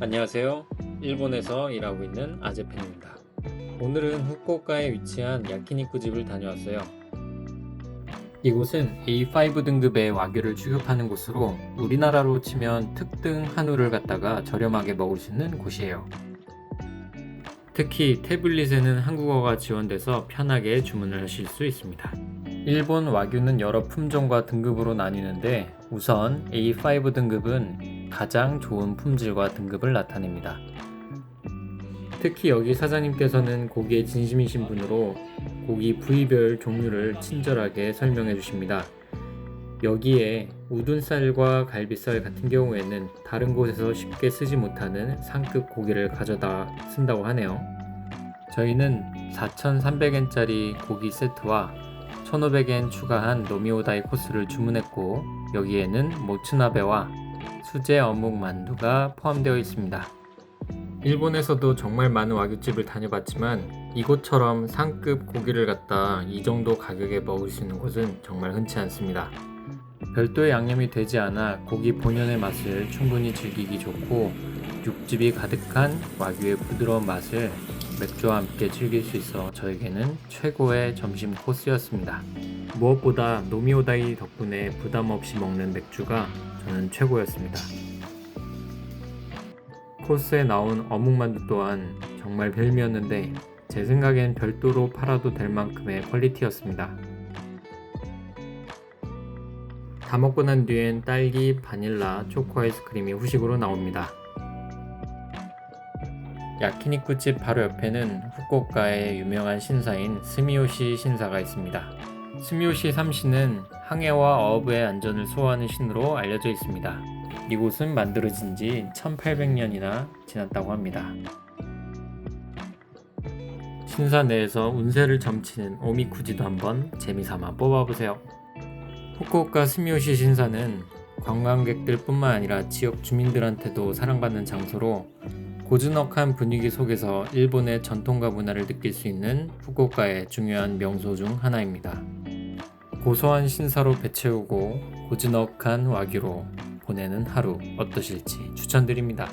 안녕하세요. 일본에서 일하고 있는 아제펜입니다. 오늘은 후쿠오카에 위치한 야키니쿠 집을 다녀왔어요. 이곳은 A5 등급의 와규를 취급하는 곳으로 우리나라로 치면 특등 한우를 갖다가 저렴하게 먹을 수 있는 곳이에요. 특히 태블릿에는 한국어가 지원돼서 편하게 주문을 하실 수 있습니다. 일본 와규는 여러 품종과 등급으로 나뉘는데 우선 A5 등급은 가장 좋은 품질과 등급을 나타냅니다. 특히 여기 사장님께서는 고기에 진심이신 분으로 고기 부위별 종류를 친절하게 설명해 주십니다. 여기에 우둔살과 갈비살 같은 경우에는 다른 곳에서 쉽게 쓰지 못하는 상급 고기를 가져다 쓴다고 하네요. 저희는 4,300엔짜리 고기 세트와 1,500엔 추가한 노미오다이 코스를 주문했고 여기에는 모츠나베와 수제 어묵 만두가 포함되어 있습니다. 일본에서도 정말 많은 와규집을 다녀봤지만 이곳처럼 상급 고기를 갖다 이 정도 가격에 먹을 수 있는 곳은 정말 흔치 않습니다. 별도의 양념이 되지 않아 고기 본연의 맛을 충분히 즐기기 좋고 육즙이 가득한 와규의 부드러운 맛을 맥주와 함께 즐길 수 있어 저에게는 최고의 점심 코스였습니다. 무엇보다 노미오다이 덕분에 부담 없이 먹는 맥주가 저는 최고였습니다. 코스에 나온 어묵만두 또한 정말 별미였는데 제 생각엔 별도로 팔아도 될 만큼의 퀄리티였습니다. 다 먹고 난 뒤엔 딸기, 바닐라, 초코 아이스크림이 후식으로 나옵니다. 야키니쿠집 바로 옆에는 후쿠오카의 유명한 신사인 스미요시 신사가 있습니다. 스미요시 3시는 항해와 어업의 안전을 수호하는 신으로 알려져 있습니다. 이곳은 만들어진 지 1800년이나 지났다고 합니다. 신사 내에서 운세를 점치는 오미쿠지도 한번 재미삼아 뽑아보세요. 후쿠오카 스미요시 신사는 관광객들 뿐만 아니라 지역 주민들한테도 사랑받는 장소로 고즈넉한 분위기 속에서 일본의 전통과 문화를 느낄 수 있는 후쿠오카의 중요한 명소 중 하나입니다. 고소한 신사로 배채우고 고즈넉한 와규로 보내는 하루 어떠실지 추천드립니다.